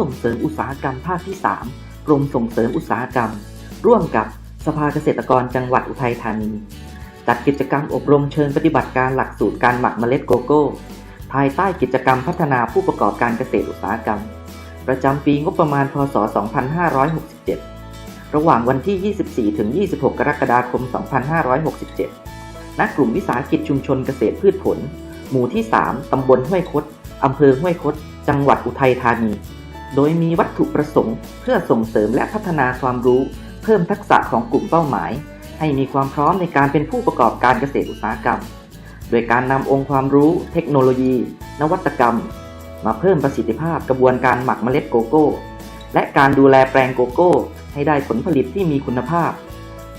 ส่งเสริมอุตสาหกรรมภาคที่ 3 กรมส่งเสริมอุตสาหกรรม ร่วมกับสภาเกษตรกรจังหวัดอุทัยธานี จัดกิจกรรมอบรมเชิญปฏิบัติการหลักสูตรการหมักเมล็ดโกโก้ ภายใต้กิจกรรมพัฒนาผู้ประกอบการเกษตรอุตสาหกรรม ประจำปีงบประมาณพศ 2567 ระหว่างวันที่ 24 ถึง 26 กรกฎาคม 2567 ณ กลุ่มวิสาหกิจชุมชนเกษตรพืชผล หมู่ที่ 3 ตำบลห้วยคดอำเภอห้วยคด จังหวัดอุทัยธานี โดยมีวัตถุประสงค์ เพื่อส่งเสริมและพัฒนาความรู้ เพิ่มทักษะของกลุ่มเป้าหมาย ให้มีความพร้อมในการเป็นผู้ประกอบการเกษตรอุตสาหกรรม โดยการนำองค์ความรู้ เทคโนโลยี นวัตกรรม มาเพิ่มประสิทธิภาพกระบวนการหมักเมล็ดโกโก้ และการดูแลแปลงโกโก้ ให้ได้ผลผลิตที่มีคุณภาพ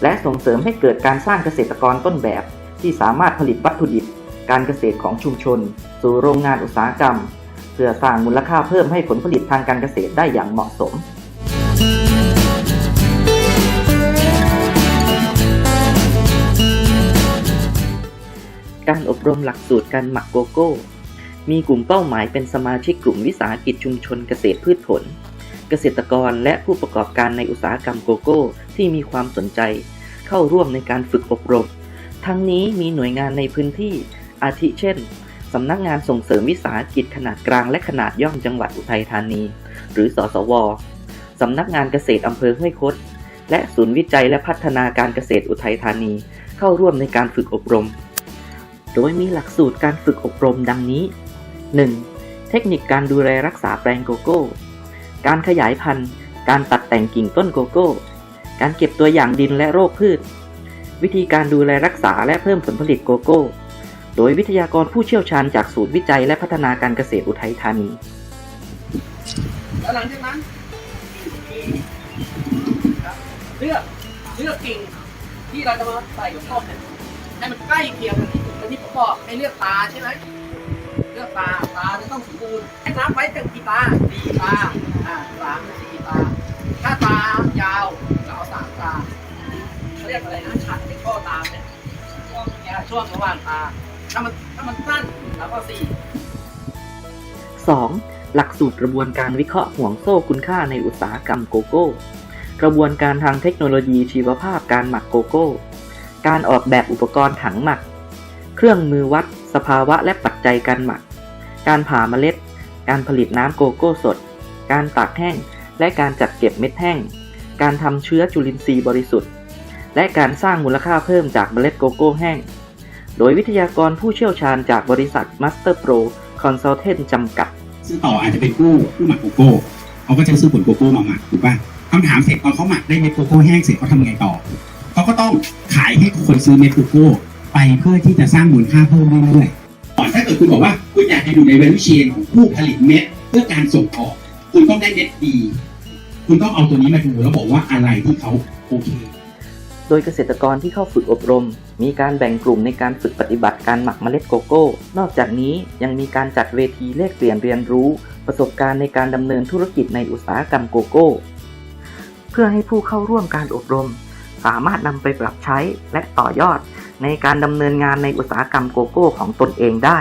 และส่งเสริมให้เกิดการสร้างเกษตรกรต้นแบบ ที่สามารถผลิตวัตถุดิบ การเกษตรของชุมชน สู่โรงงานอุตสาหกรรม เพื่อสร้างมูลค่าเพิ่มให้ผลผลิตทางการเกษตรได้อย่างเหมาะสมการอบรมหลักสูตรการหมักโกโก้ มีกลุ่มเป้าหมายเป็นสมาชิกกลุ่มวิสาหกิจชุมชนเกษตรพืชผล เกษตรกรและผู้ประกอบการในอุตสาหกรรมโกโก้ ที่มีความสนใจ เข้าร่วมในการฝึกอบรม ทั้งนี้มีหน่วยงานในพื้นที่อาทิเช่น สำนักงานส่งเสริมวิสาหกิจขนาดกลางและขนาดย่อมจังหวัดอุทัยธานี หรือสสว สำนักงานเกษตรอำเภอห้วยคด และศูนย์วิจัยและพัฒนาการเกษตรอุทัยธานี เข้าร่วมในการฝึกอบรม โดยมีหลักสูตรการฝึกอบรมดังนี้ 1. เทคนิคการดูแลรักษาแปลงโกโก้ การขยายพันธุ์ การตัดแต่งกิ่งต้นโกโก้ การเก็บตัวอย่างดินและโรคพืช วิธีการดูแลรักษาและเพิ่มผลผลิตโกโก้ โดยวิทยากรผู้เชี่ยวชาญจากศูนย์วิจัยและพัฒนาการเกษตรอุทัยธานี แล้วหลังจากนั้นครับเลือกเลือกกิ่งที่เราจะมาใส่กับต้นเนี่ยให้มันใกล้เคียงกันที่สุดอันนี้ผมบอกให้เลือกตาใช่ไหมเลือกตาตาจะต้องสมบูรณ์ให้นับไว้ตั้งกี่ตาสี่ตาอ่าสามสี่ตา ถ้าตายาวเราเอาสามตาเขาเรียกอะไรนะฉัดในข้อตามเนี่ยช่วงเนี้ยช่วงระหว่างตา ถ้ามันถ้ามันสั้นเราก็สี่ 2. หลักสูตรกระบวนการวิเคราะห์ห่วงโซ่คุณค่าในอุตสาหกรรมโกโก้ กระบวนการทางเทคโนโลยีชีวภาพการหมักโกโก้ การออกแบบอุปกรณ์ถังหมัก เครื่องมือวัด สภาวะและปัจจัยการหมัก การผ่าเมล็ด การผลิตน้ำโกโก้สด การตากแห้ง และการจัดเก็บเม็ดแห้ง การทำเชื้อจุลินทรีย์บริสุทธิ์ และการสร้างมูลค่าเพิ่มจากเมล็ดโกโก้แห้ง โดยวิทยากรผู้เชี่ยวชาญจากบริษัท Master Pro Consultant จำกัด ซื้อต่ออาจจะเป็นผู้ผู้หมักโกโก้เขาก็จะซื้อผลโกโก้มาหมักถูกป่ะคำถามเสร็จตอนเขาหมักได้เม็ดโกโก้แห้งเสร็จเขาทำไงต่อเขาก็ต้องขายให้คนซื้อเม็ดโกโก้ไปเพื่อที่จะสร้างมูลค่าเพิ่มเรื่อยๆก่อนถ้าเกิดคุณบอกว่าคุณอยากจะอยู่ใน value chain ของผู้ผลิตเม็ดเพื่อการส่งออก คุณต้องได้เม็ดดี คุณต้องเอาตัวนี้มาดูแล้วบอกว่าอะไรที่เขาโอเค โดยเกษตรกรที่เข้าฝึกอบรม มีการแบ่งกลุ่มในการฝึกปฏิบัติการหมักเมล็ดโกโก้ นอกจากนี้ยังมีการจัดเวทีแลกเปลี่ยนเรียนรู้ ประสบการณ์ในการดำเนินธุรกิจในอุตสาหกรรมโกโก้ เพื่อให้ผู้เข้าร่วมการอบรม สามารถนำไปปรับใช้และต่อยอดในการดำเนินงานในอุตสาหกรรมโกโก้ของตนเองได้